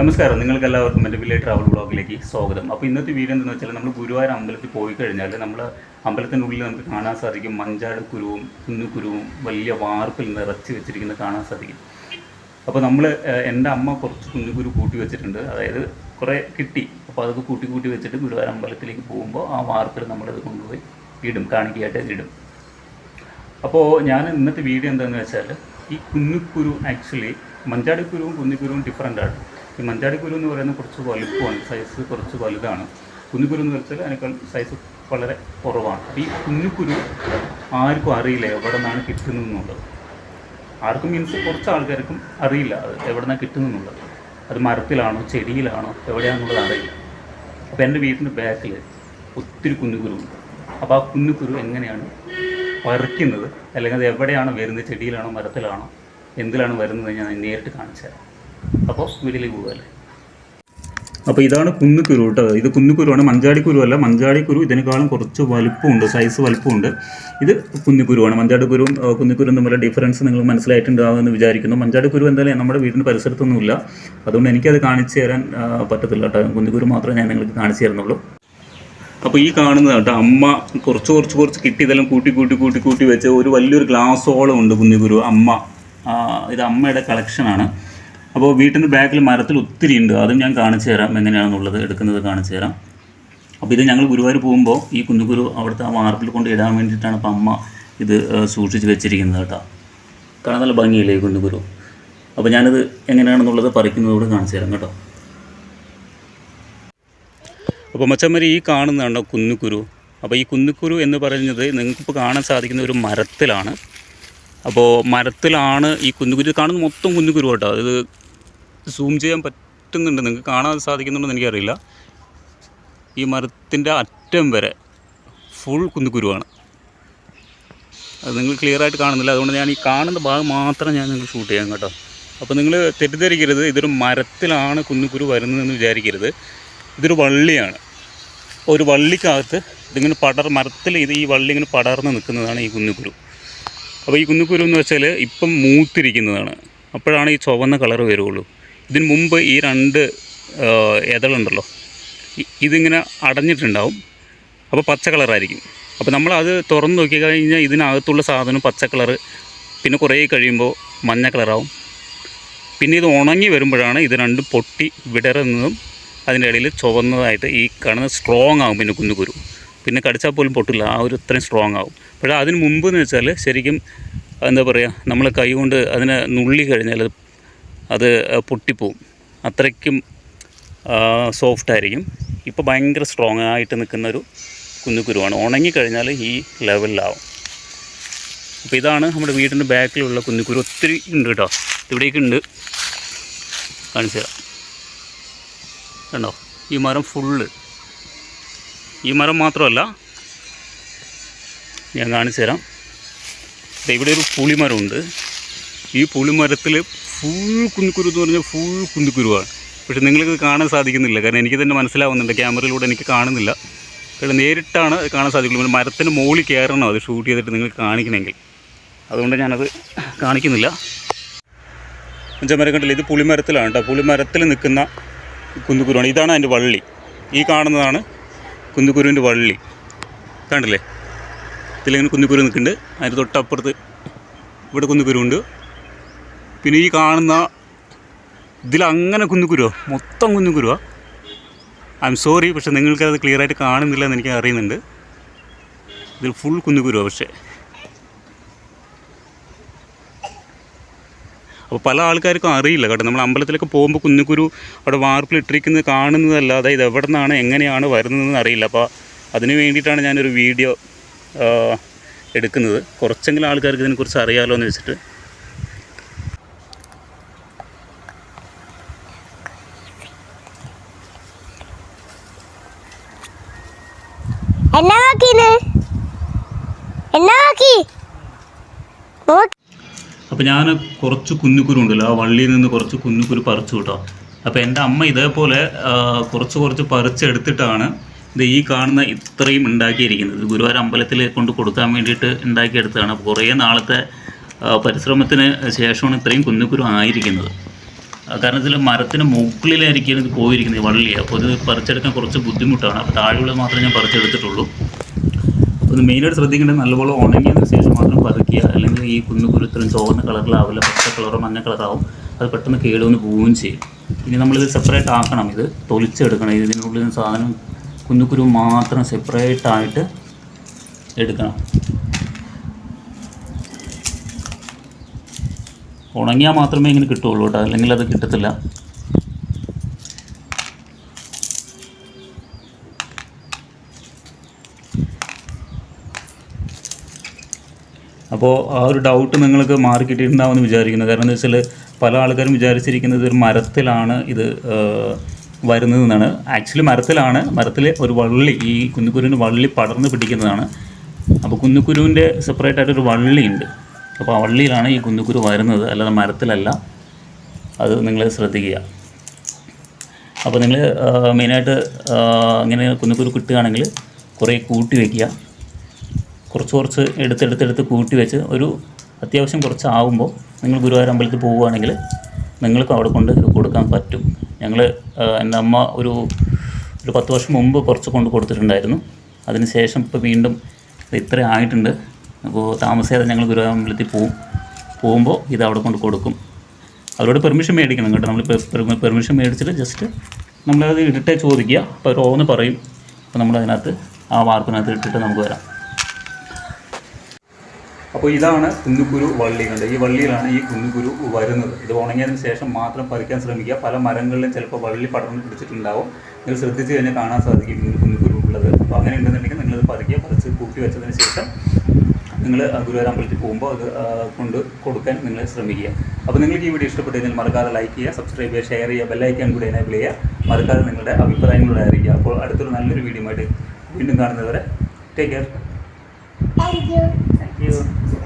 നമസ്കാരം. നിങ്ങൾക്ക് എല്ലാവർക്കും എന്റെ വില്ലേജ് ട്രാവൽ ബ്ലോഗിലേക്ക് സ്വാഗതം. അപ്പോൾ ഇന്നത്തെ വീഡിയോ എന്താണെന്ന് വെച്ചാൽ നമ്മൾ ഗുരുവായൂർ അമ്പലത്തിൽ പോയി കഴിഞ്ഞാൽ നമ്മൾ അമ്പലത്തിന്റെ ഉള്ളിൽ നമുക്ക് കാണാൻ സാധിക്കും മഞ്ചാട് കുരുവും കുന്നുകുരുവും വലിയ വാർപ്പിൽ നിറച്ച് വെച്ചിരിക്കുന്നത് കാണാൻ സാധിക്കും. അപ്പോൾ നമ്മൾ എന്റെ അമ്മ കുറച്ച് കുന്നുകുരു കൂട്ടി വെച്ചിട്ടുണ്ട്. അതായത് കുറേ കിട്ടി. അപ്പോൾ അതൊക്കെ കൂട്ടി കൂട്ടി വെച്ചിട്ട് ഗുരുവായൂർ അമ്പലത്തിലേക്ക് പോകുമ്പോൾ ആ വാർപ്പിൽ നമ്മളത് കൊണ്ടുപോയി ഇടും കാണിക്കയായിട്ട് ഇടും. അപ്പോൾ ഞാൻ ഇന്നത്തെ വീഡിയോ എന്താണെന്ന് വെച്ചാൽ ഈ കുന്നുക്കുരു ആക്ച്വലി മഞ്ചാടിക്കുരുവും കുന്നിക്കുരുവും ഡിഫറന്റ് ആണ്. ഈ മഞ്ചാടിക്കുരു എന്ന് പറയുന്നത് കുറച്ച് വലുപ്പമാണ്. സൈസ് കുറച്ച് വലുതാണ്. കുഞ്ഞുകുരു എന്ന് വെച്ചാൽ അതിനേക്കാൾ സൈസ് വളരെ കുറവാണ്. അപ്പോൾ ഈ കുഞ്ഞുകുരു ആർക്കും അറിയില്ല എവിടെ നിന്നാണ് കിട്ടുന്നതെന്നുള്ളത്. ആർക്കും മീൻസ് കുറച്ച് ആൾക്കാർക്കും അറിയില്ല അത് എവിടെ നിന്നാണ് കിട്ടുന്നതെന്നുള്ളത്. അത് മരത്തിലാണോ ചെടിയിലാണോ എവിടെയാണെന്നുള്ളത് അറിയില്ല. അപ്പോൾ എന്റെ വീട്ടിന്റെ ബാക്കിൽ ഒത്തിരി കുന്നുകുരുണ്ട് അപ്പോൾ ആ കുഞ്ഞുകുരു എങ്ങനെയാണ് പറിക്കുന്നത്? അല്ലെങ്കിൽ അത് എവിടെയാണ് വരുന്നത്? ചെടിയിലാണോ മരത്തിലാണോ? എന്തിലാണ് വരുന്നത്? ഞാൻ നേരിട്ട് കാണിച്ചു തരാം അപ്പോൾ വീട്ടിലേക്ക് പോകുമല്ലേ അപ്പോൾ ഇതാണ് കുന്നുകുരു കേട്ടോ. ഇത് കുന്നുകുരുവാണ് മഞ്ചാടിക്കുരു അല്ല. മഞ്ചാടിക്കുരു ഇതിനേക്കാളും കുറച്ച് വലുപ്പമുണ്ട്. സൈസ് വലുപ്പമുണ്ട്. ഇത് കുന്നുകുരുവാണ് മഞ്ചാടിക്കുരുവും കുരുവും കുന്നുകുരുവും തമ്മിലുള്ള ഡിഫറൻസ് നിങ്ങൾ മനസ്സിലായിട്ടുണ്ടാകുമെന്ന് വിചാരിക്കുന്നു. മഞ്ചാടിക്കുരു എന്തായാലും നമ്മുടെ വീടിന്റെ പരിസരത്തൊന്നുമില്ല. അതുകൊണ്ട് എനിക്കത് കാണിച്ചു തരാൻ പറ്റത്തില്ല കേട്ടോ. കുന്നുകുരു മാത്രമേ ഞാൻ നിങ്ങൾക്ക് കാണിച്ചു തരുന്നുള്ളൂ. അപ്പോൾ ഈ കാണുന്നത് കേട്ടോ അമ്മ കുറച്ച് കുറച്ച് കുറച്ച് കിട്ടി. ഇതെല്ലാം കൂട്ടി കൂട്ടി കൂട്ടി കൂട്ടി വെച്ച് ഒരു വലിയൊരു ഗ്ലാസ്സോളം ഉണ്ട് കുഞ്ഞുകുരു അമ്മ. ഇത് അമ്മയുടെ കളക്ഷനാണ് അപ്പോൾ വീട്ടിന്റെ ബാക്കിൽ മരത്തിൽ ഒത്തിരി ഉണ്ട്. അതും ഞാൻ കാണിച്ചു തരാം. എങ്ങനെയാണെന്നുള്ളത് എടുക്കുന്നത് കാണിച്ചു തരാം. അപ്പോൾ ഇത് ഞങ്ങൾ ഗുരുവായൂർ പോകുമ്പോൾ ഈ കുഞ്ഞുകുരു അവിടുത്തെ ആ വാർപ്പിൽ കൊണ്ട് ഇടാൻ വേണ്ടിയിട്ടാണ് അപ്പം അമ്മ ഇത് സൂക്ഷിച്ച് വെച്ചിരിക്കുന്നത് കേട്ടോ. കാണാൻ നല്ല ഭംഗിയില്ലേ ഈ കുഞ്ഞുകുരു? അപ്പോൾ ഞാനിത് എങ്ങനെയാണെന്നുള്ളത് പറിക്കുന്നതോട് കാണിച്ചു തരാം കേട്ടോ. അപ്പോൾ മച്ചമ്മരി ഈ കാണുന്നതാണോ കുന്നുക്കുരു അപ്പോൾ ഈ കുന്നുക്കുരു എന്ന് പറയുന്നത് നിങ്ങൾക്കിപ്പോൾ കാണാൻ സാധിക്കുന്ന ഒരു മരത്തിലാണ്. അപ്പോൾ മരത്തിലാണ് ഈ കുന്നുകുരു കാണുന്നത് കാണുന്ന മൊത്തം കുന്നുകുരു കേട്ടോ. അത് സൂം ചെയ്യാൻ പറ്റുന്നുണ്ട്. നിങ്ങൾക്ക് കാണാൻ സാധിക്കുന്നുണ്ടെന്ന് എനിക്കറിയില്ല. ഈ മരത്തിന്റെ അറ്റം വരെ ഫുൾ കുന്നുകുരുവാണ്. അത് നിങ്ങൾ ക്ലിയർ ആയിട്ട് കാണുന്നില്ല. അതുകൊണ്ട് ഞാൻ ഈ കാണുന്ന ഭാഗം മാത്രം ഞാൻ നിങ്ങൾ ഷൂട്ട് ചെയ്യാം കേട്ടോ. അപ്പോൾ നിങ്ങൾ തെറ്റിദ്ധരിക്കരുത്. ഇതൊരു മരത്തിലാണ് കുന്നുകുരു വരുന്നതെന്ന് വിചാരിക്കരുത്. ഇതൊരു വള്ളിയാണ്. ഒരു വള്ളിക്കകത്ത് ഇതിങ്ങനെ പടർ മരത്തിൽ ഇത് ഈ വള്ളി ഇങ്ങനെ പടർന്ന് നിൽക്കുന്നതാണ് ഈ കുന്നുക്കുരു അപ്പോൾ ഈ കുന്നുക്കുരു എന്ന് വെച്ചാൽ ഇപ്പം മൂത്തിരിക്കുന്നതാണ്. അപ്പോഴാണ് ഈ ചുവന്ന കളർ വരുള്ളൂ. ഇതിന് മുമ്പ് ഈ രണ്ട് ഇതളുണ്ടല്ലോ. ഇതിങ്ങനെ അടഞ്ഞിട്ടുണ്ടാവും. അപ്പോൾ പച്ച കളറായിരിക്കും. അപ്പോൾ നമ്മൾ അത് തുറന്ന് നോക്കി കഴിഞ്ഞാൽ ഇതിനകത്തുള്ള സാധനം പച്ച കളറ്. പിന്നെ കുറേ കഴിയുമ്പോൾ മഞ്ഞ കളറാവും. പിന്നെ ഇത് ഉണങ്ങി വരുമ്പോഴാണ് ഇത് രണ്ടും പൊട്ടി വിടരുന്നതും അതിന്റെ ഇടയിൽ ചുവന്നതായിട്ട് ഈ കാണുന്ന സ്ട്രോങ് ആകും പിന്നെ കുന്നുകുരു. പിന്നെ കടിച്ചാൽ പോലും പൊട്ടില്ല ആ ഒരു ഇത്രയും സ്ട്രോങ് ആകും പക്ഷേ അതിന് മുമ്പ് എന്ന് വെച്ചാൽ ശരിക്കും എന്താ പറയുക നമ്മൾ കൈ കൊണ്ട് അതിനെ നുള്ളി കഴിഞ്ഞാൽ അത് പൊട്ടിപ്പോവും. അത്രയ്ക്കും സോഫ്റ്റ് ആയിരിക്കും. ഇപ്പോൾ ഭയങ്കര സ്ട്രോങ് ആയിട്ട് നിൽക്കുന്നൊരു കുന്നുകുരുവാണ് ഉണങ്ങിക്കഴിഞ്ഞാൽ ഈ ലെവലിലാവും അപ്പോൾ ഇതാണ് നമ്മുടെ വീടിന്റെ ബാക്കിലുള്ള കുന്നുകുരു ഒത്തിരി ഉണ്ട് കേട്ടോ. ഇവിടേക്കുണ്ട് കാണിച്ചു തരാം. കണ്ടോ? ഈ മരം ഫുള്ള് ഈ മരം മാത്രമല്ല ഞാൻ കാണിച്ചു തരാം. ഇവിടെ ഒരു പുളിമരമുണ്ട്. ഈ പുളിമരത്തിൽ ഫുൾ കുന്നിക്കുരു എന്ന് പറഞ്ഞാൽ ഫുൾ കുന്നിക്കുരുവാണ്. പക്ഷേ നിങ്ങൾക്ക് കാണാൻ സാധിക്കുന്നില്ല. കാരണം എനിക്ക് തന്നെ മനസ്സിലാവുന്നുണ്ട്. ക്യാമറയിലൂടെ എനിക്ക് കാണുന്നില്ല. കാരണം നേരിട്ടാണ് കാണാൻ സാധിക്കുള്ളൂ. മരത്തിന് മുകളിൽ കയറണം. അത് ഷൂട്ട് ചെയ്തിട്ട് നിങ്ങൾക്ക് കാണിക്കണമെങ്കിൽ. അതുകൊണ്ട് ഞാനത് കാണിക്കുന്നില്ല. അഞ്ചമരം കണ്ടില്ല? ഇത് പുളിമരത്തിലാണ് കേട്ടോ. പുളിമരത്തിൽ നിൽക്കുന്ന കുന്നുകുരുവാണ് ഇതാണ് അതിന്റെ വള്ളി. ഈ കാണുന്നതാണ് കുന്നുകുരുവിന്റെ വള്ളി. കണ്ടില്ലേ? ഇതിലിങ്ങനെ കുന്നുകുരു നിൽക്കുന്നുണ്ട്. അതിന്റെ തൊട്ടപ്പുറത്ത് ഇവിടെ കുന്നുകുരുണ്ട് പിന്നെ ഈ കാണുന്ന ഇതിലങ്ങനെ കുന്നുകുരുവോ മൊത്തം കുന്നുകുരുവാ ഐ എം സോറി പക്ഷെ നിങ്ങൾക്കത് ക്ലിയർ ആയിട്ട് കാണുന്നില്ല എന്ന് എനിക്ക് അറിയുന്നുണ്ട്. ഇതിൽ ഫുൾ കുന്നുകുരുവാ പക്ഷേ. അപ്പോൾ പല ആൾക്കാർക്കും അറിയില്ല കേട്ടോ. നമ്മൾ അമ്പലത്തിലൊക്കെ പോകുമ്പോൾ കുഞ്ഞുകുരു അവിടെ വാർപ്പിൽ ഇട്ടിരിക്കുന്നത് കാണുന്നതല്ലാതെ ഇത് എവിടെ നിന്നാണ് എങ്ങനെയാണ് വരുന്നതെന്ന് അറിയില്ല. അപ്പോൾ അതിന് വേണ്ടിയിട്ടാണ് ഞാനൊരു വീഡിയോ എടുക്കുന്നത്. കുറച്ചെങ്കിലും ആൾക്കാർക്ക് ഇതിനെക്കുറിച്ച് അറിയാമല്ലോ എന്ന് വെച്ചിട്ട്. എന്നാ നോക്കീന് എന്നാ നോക്കി അപ്പോൾ ഞാൻ കുറച്ച് കുന്നുകുരു ഉണ്ടല്ലോ ആ വള്ളിയിൽ നിന്ന് കുറച്ച് കുഞ്ഞുക്കുരു പറിച്ചു കേട്ടോ. അപ്പോൾ എന്റെ അമ്മ ഇതേപോലെ കുറച്ച് കുറച്ച് പറിച്ചെടുത്തിട്ടാണ് ഇത് ഈ കാണുന്ന ഇത്രയും ഉണ്ടാക്കിയിരിക്കുന്നത്. ഗുരുവായൂർ അമ്പലത്തിൽ കൊണ്ട് കൊടുക്കാൻ വേണ്ടിയിട്ട് ഉണ്ടാക്കിയെടുത്തതാണ്. അപ്പോൾ കുറേ നാളത്തെ പരിശ്രമത്തിന് ശേഷമാണ് ഇത്രയും കുന്നുക്കുരു ആയിരിക്കുന്നത്. കാരണം ഇതിൽ മരത്തിന് മുകളിലായിരിക്കും ഇത് പോയിരിക്കുന്നത് വള്ളി. അപ്പോൾ ഇത് പറിച്ചെടുക്കാൻ കുറച്ച് ബുദ്ധിമുട്ടാണ്. അപ്പോൾ താഴെയുള്ളത് മാത്രമേ ഞാൻ പറിച്ചെടുത്തിട്ടുള്ളൂ. ഇത് മെയിനായിട്ട് ശ്രദ്ധിക്കേണ്ടത് നല്ലപോലെ ഉണങ്ങിയതിന് ശേഷം മാത്രം പതുക്കുക അല്ലെങ്കിൽ ഈ കുഞ്ഞു കുരുത്തരും ചുവന്ന കളറിലാവില്ല പച്ച കളറോ മഞ്ഞ കളറാവും അത് പെട്ടെന്ന് കേടുവന്ന് പോവുകയും ചെയ്യും. ഇനി നമ്മളിത് സെപ്പറേറ്റ് ആക്കണം ഇത് തൊലിച്ചെടുക്കണം ഇതിനുള്ളിൽ നിന്ന് സാധനം കുന്നുകുരു മാത്രം സെപ്പറേറ്റ് ആയിട്ട് എടുക്കണം. ഉണങ്ങിയാൽ മാത്രമേ ഇങ്ങനെ കിട്ടുള്ളൂ കേട്ടോ അല്ലെങ്കിൽ അത് കിട്ടത്തില്ല. അപ്പോൾ ആ ഒരു ഡൗട്ട് നിങ്ങൾക്ക് മാറി കിട്ടിയിട്ടുണ്ടാവുമെന്ന് വിചാരിക്കുന്നു. കാരണം എന്താ വെച്ചാൽ പല ആൾക്കാരും വിചാരിച്ചിരിക്കുന്നത് ഒരു മരത്തിലാണ് ഇത് വരുന്നതെന്നാണ്. ആക്ച്വലി മരത്തിലാണ്. മരത്തിൽ ഒരു വള്ളി ഈ കുന്നുകുരുവിന് വള്ളി പടർന്ന് പിടിക്കുന്നതാണ്. അപ്പോൾ കുന്നുകുരുവിന്റെ സെപ്പറേറ്റ് ആയിട്ടൊരു വള്ളിയുണ്ട്. അപ്പോൾ ആ വള്ളിയിലാണ് ഈ കുന്നുകുരു വരുന്നത്. അല്ലാതെ മരത്തിലല്ല. അത് നിങ്ങൾ ശ്രദ്ധിക്കുക. അപ്പോൾ നിങ്ങൾ മെയിനായിട്ട് ഇങ്ങനെ കുന്നുകുരു കിട്ടുകയാണെങ്കിൽ കുറേ കൂട്ടി വയ്ക്കുക കുറച്ച് കുറച്ച് എടുത്തെടുത്തെടുത്ത് കൂട്ടി വെച്ച് ഒരു അത്യാവശ്യം കുറച്ച് ആവുമ്പോൾ നിങ്ങൾ ഗുരുവായൂർ അമ്പലത്തിൽ പോവുകയാണെങ്കിൽ നിങ്ങൾക്ക് അവിടെ കൊണ്ട് കൊടുക്കാൻ പറ്റും. ഞങ്ങൾ എന്റെ അമ്മ ഒരു ഒരു പത്ത് വർഷം മുമ്പ് കുറച്ച് കൊണ്ട് കൊടുത്തിട്ടുണ്ടായിരുന്നു. അതിന് ശേഷം ഇപ്പോൾ വീണ്ടും ഇത്രയും ഇത്ര ആയിട്ടുണ്ട്. അപ്പോൾ താമസിയാതെ ഞങ്ങൾ ഗുരുവായൂർ അമ്പലത്തിൽ പോവും. പോകുമ്പോൾ ഇത് അവിടെ കൊണ്ട് കൊടുക്കും. അവരോട് പെർമിഷൻ മേടിക്കണം കേട്ടോ. നമ്മൾ പെർമിഷൻ മേടിച്ചിട്ട് ജസ്റ്റ് നമ്മളത് ഇട്ടിട്ടേ ചോദിക്കുക. അപ്പോൾ അവർ ഓന്ന് പറയും. അപ്പോൾ നമ്മളതിനകത്ത് ആ വാർപ്പിനകത്ത് ഇട്ടിട്ട് നമുക്ക് വരാം. അപ്പോൾ ഇതാണ് കുന്നുകുരു വള്ളി കണ്ട്? ഈ വള്ളിയിലാണ് ഈ കുന്നുകുരു വരുന്നത്. ഇത് ഉണങ്ങിയതിന് ശേഷം മാത്രം പറിക്കാൻ ശ്രമിക്കുക. പല മരങ്ങളിലും ചിലപ്പോൾ വള്ളി പടർന്ന് പിടിച്ചിട്ടുണ്ടാവും. നിങ്ങൾ ശ്രദ്ധിച്ച് കഴിഞ്ഞാൽ കാണാൻ സാധിക്കും കുന്നുകുരു ഉള്ളത്. അപ്പോൾ അങ്ങനെ ഉണ്ടെന്നുണ്ടെങ്കിൽ നിങ്ങളത് പറിക്കുക. പറിച്ച് കൂട്ടി വെച്ചതിന് ശേഷം നിങ്ങൾ ഗുരുവായൂർ പോകുമ്പോൾ അത് കൊണ്ട് കൊടുക്കാൻ നിങ്ങൾ ശ്രമിക്കുക. അപ്പോൾ നിങ്ങൾക്ക് ഈ വീഡിയോ ഇഷ്ടപ്പെട്ടു കഴിഞ്ഞാൽ മറക്കാതെ ലൈക്ക് ചെയ്യുക സബ്സ്ക്രൈബ് ചെയ്യുക ഷെയർ ചെയ്യുക ബെല്ലൈക്കാൻ കൂടി എനേബിൾ ചെയ്യുക. മറക്കാതെ നിങ്ങളുടെ അഭിപ്രായങ്ങളോട് അറിയിക്കുക. അപ്പോൾ അടുത്തൊരു നല്ലൊരു വീഡിയോ ആയിട്ട് വീണ്ടും കാണുന്നവരെ ടേക്ക് കെയർ താങ്ക് Brasil.